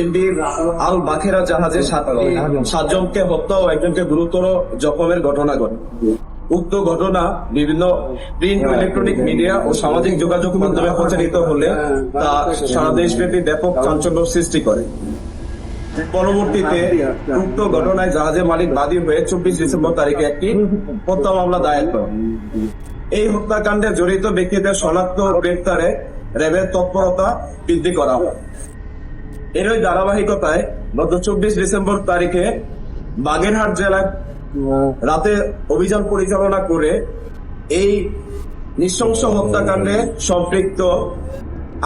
MB আল বাখেরা জাহাজে সাতজনকে হত্যা ও একজনকে গুরুতর জখমের ঘটনা ঘটে। উক্ত ঘটনা বিভিন্ন প্রিন্ট, ইলেকট্রনিক মিডিয়া ও সামাজিক যোগাযোগ মাধ্যমে প্রচারিত হলে তা সারা দেশব্যাপী ব্যাপক চাঞ্চল্য সৃষ্টি করে। পরবর্তীতে উক্ত ঘটনায় জাহাজের মালিক বাদী হয়ে চব্বিশ ডিসেম্বর তারিখে একটি হত্যা মামলা দায়ের করে এই হত্যাকাণ্ডে জড়িত ব্যক্তিদের শনাক্ত গ্রেপ্তারে র্যাবের তৎপরতা বৃদ্ধি করা হয় এরই ধারাবাহিকতায় গত চব্বিশ ডিসেম্বর তারিখে বাগেরহাট জেলায় রাতে অভিযান পরিচালনা করে এই নৃশংস হত্যাকাণ্ডে সম্পৃক্ত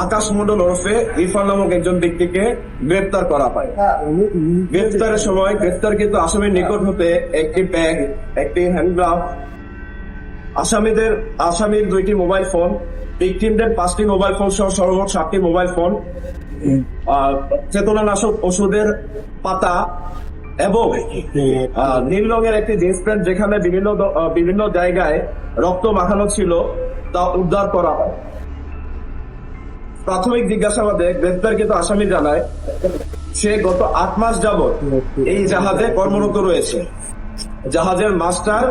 আকাশ মন্ডল ওরফে ইরফান নামক একজন ব্যক্তিকে গ্রেপ্তার করা হয়। গ্রেপ্তারের সময় গ্রেপ্তারকৃত আসামির নিকট হতে একটি ব্যাগ, একটি হ্যান্ডগ্লাভ আসামিদের, আসামির দুইটি মোবাইল ফোন ভিকটিমদের পাঁচটি মোবাইল ফোন সহ সর্বমোট সাতটি মোবাইল ফোন চেতনানাশক ওষুধের পাতা এবং নীল রঙের একটি জিন্স প্যান্ট যেখানে বিভিন্ন বিভিন্ন জায়গায় রক্ত মাখানো ছিল তা উদ্ধার করা হয়। প্রাথমিক জিজ্ঞাসাবাদে গ্রেপ্তারকৃত আসামি জানায়, সে গত আট মাস যাবৎ এই জাহাজে কর্মরত রয়েছে। জাহাজের মাস্টার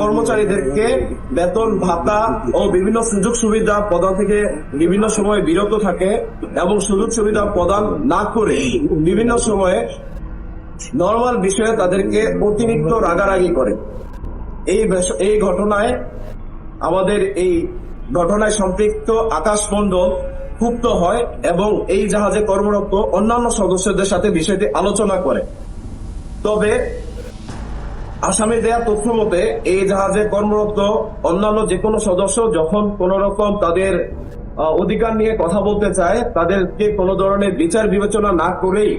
কর্মচারীদেরকে বেতন, ভাতা ও বিভিন্ন সুযোগ সুবিধা প্রদান থেকে বিভিন্ন সময়ে বিরত থাকে এবং সুযোগ সুবিধা প্রদান না করে বিভিন্ন সময়ে নর্মাল বিষয়ে তাদেরকে অতিরিক্ত রাগারাগি করে। এই এই ঘটনায় আমাদের এই ঘটনায় সম্পৃক্ত আকাশ মণ্ডল ক্ষুব্ধ হয় এবং এই জাহাজে কর্মরত অন্যান্য সদস্যদের সাথে বিষয়টি আলোচনা করে। তবে আসামি দেয়া তথ্য মতে, এই জাহাজে কর্মরত অন্যান্য যে কোনো সদস্য যখন কোন রকম তাদের অধিকার নিয়ে কথা বলতে চায়, তাদেরকে কোনো ধরনের বিচার বিবেচনা না করেই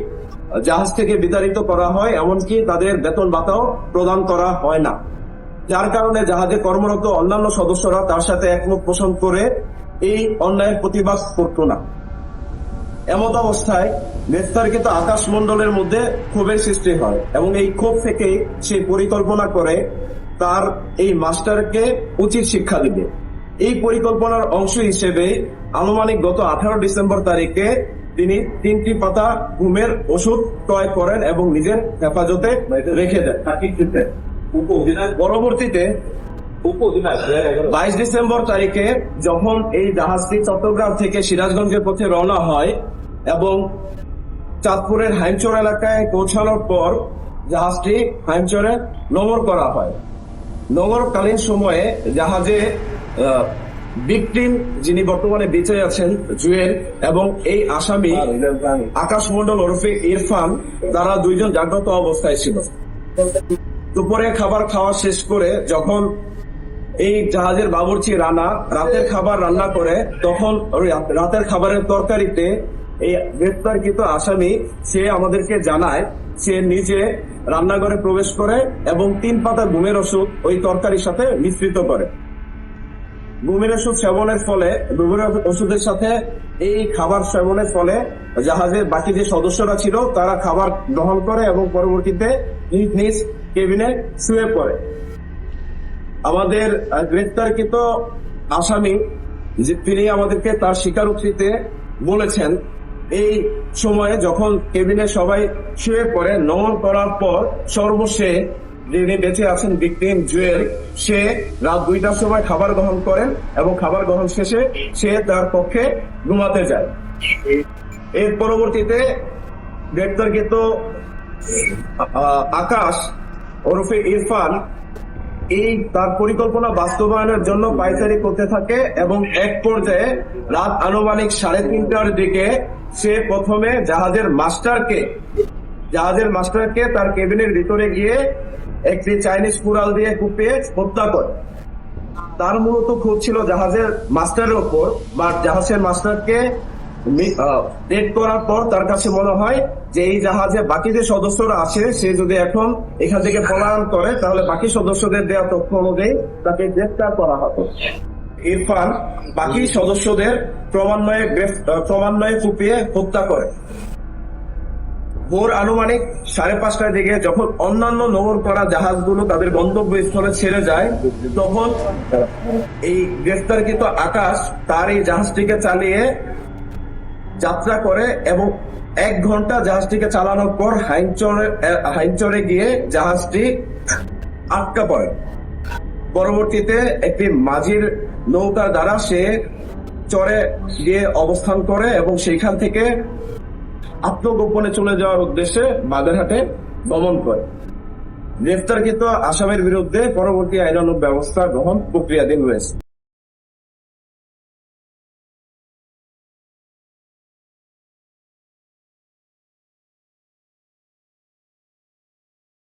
জাহাজ থেকে বিতাড়িত করা হয়, এমনকি তাদের বেতন ভাতাও প্রদান করা হয় না। যার কারণে জাহাজে কর্মরত অন্যান্য সদস্যরা তার সাথে একমত পোষণ করে এই অন্যায়ের প্রতিবাদ করত না। এমত অবস্থায় গ্রেফতারকৃত আকাশ মণ্ডলের মধ্যে ক্ষোভের সৃষ্টি হয় এবং এই ক্ষোভ থেকে সে পরিকল্পনা করে তার এই মাস্টারকে উচিত শিক্ষা দিবে। এই পরিকল্পনার অংশ হিসেবে আনুমানিক গত আঠারো ডিসেম্বর তারিখে তিনি তিনটি পাতা ঘুমের ওষুধ ক্রয় করেন এবং নিজের হেফাজতে রেখে দেন। পরবর্তীতে বাইশ ডিসেম্বর তারিখে যখন এই জাহাজটি চট্টগ্রাম থেকে সিরাজগঞ্জের পথে রওনা হয় এবং চাঁদপুরের হাইমচর এলাকায় পৌঁছানোর পর জাহাজটি হাইমচরে নোঙর করা হয়। নোঙরকালীন সময়ে জাহাজে বিক্রিম যিনি বর্তমানে বেঁচে আছেন জুয়েল এবং এই আসামি আকাশ মন্ডল ওরফে ইরফান তারা দুইজন জাগ্রত অবস্থায় ছিল। দুপুরে খাবার খাওয়া শেষ করে যখন এই জাহাজের বাবুর্চি রানা রাতের খাবার রান্না করে তখন রাতের খাবারের তরকারিতে এই গ্রেপ্তারকৃত আসামি, সে আমাদেরকে জানায়, সে নিজে রান্নাঘরে প্রবেশ করে এবং তিন পাতা ঘুমের ওষুধ ওই তরকারির সাথে মিশ্রিত করে। ঘুমের ওষুধ সেবনের ফলে, ঘুমের ওষুধের সাথে এই খাবার সেবনের ফলে জাহাজের বাকি যে সদস্যরা ছিল, তারা খাবার গ্রহণ করে এবং পরবর্তীতে নিজ নিজ কেবিনে শুয়ে পড়ে। আমাদের গ্রেফতারকৃত আসামি, যে তিনি আমাদেরকে তার স্বীকারোক্তিতে বলেছেন এই সময়ে যখন কেবিনে সবাই শুয়ে পড়ে নমন করার পর সর্বশেষ যিনি বেঁচে আছেন বিক্রিম জুয়েল, সে রাত দুইটার সময় খাবার গ্রহণ করেন এবং খাবার গ্রহণ শেষে সে তার পক্ষে ঘুমাতে যায়। এর পরবর্তীতে গ্রেপ্তারকৃত আকাশ ওরফে ইরফান এই তার পরিকল্পনা বাস্তবায়নের জন্য পাইচারি করতে থাকে এবং এক পর্যায়ে রাত আনুমানিক সাড়ে তিনটার দিকে সে প্রথমে জাহাজের মাস্টারকে জাহাজের মাস্টারকে তার কেবিনের ভিতরে গিয়ে একটি চাইনিজ কুড়াল দিয়ে কুপিয়ে হত্যা করে। তার মূলত ক্ষোভ ছিল জাহাজের মাস্টারের ওপর, বা জাহাজের মাস্টারকে ডেট করার পর তার কাছে মনে হয় যে এই জাহাজে বাকি যে সদস্যরা আছে, সে যদি এখন এখান থেকে পলায়ন করে, তাহলে বাকি সদস্যদের দেওয়া তথ্য অনুযায়ী তাকে গ্রেফতার করা হবে ইরফান বাকি সদস্যদের ক্রমান্বয়ে ক্রমান্বয়ে কুপিয়ে হত্যা করে। ভোর আনুমানিক সাড়ে পাঁচটার দিকে যখন অন্যান্য নোঙর করা জাহাজগুলো তাদের গন্তব্যস্থলে ছেড়ে যায়, তখন এই গ্রেফতারকৃত আকাশ তার এই জাহাজটিকে চালিয়ে যাত্রা করে এবং এক ঘণ্টা জাহাজটিকে চালানোর পর হাইনচরে হাইনচরে গিয়ে জাহাজটি আটকা পড়ে। পরবর্তীতে একটি মাঝির নৌকার দ্বারা সে চরে গিয়ে অবস্থান করে এবং সেখান থেকে আত্মগোপনে চলে যাওয়ার উদ্দেশ্যে বাগেরহাটে গমন করে। গ্রেফতারকৃত আসামের বিরুদ্ধে পরবর্তী আইনানুগ ব্যবস্থা গ্রহণ প্রক্রিয়াধীন রয়েছে।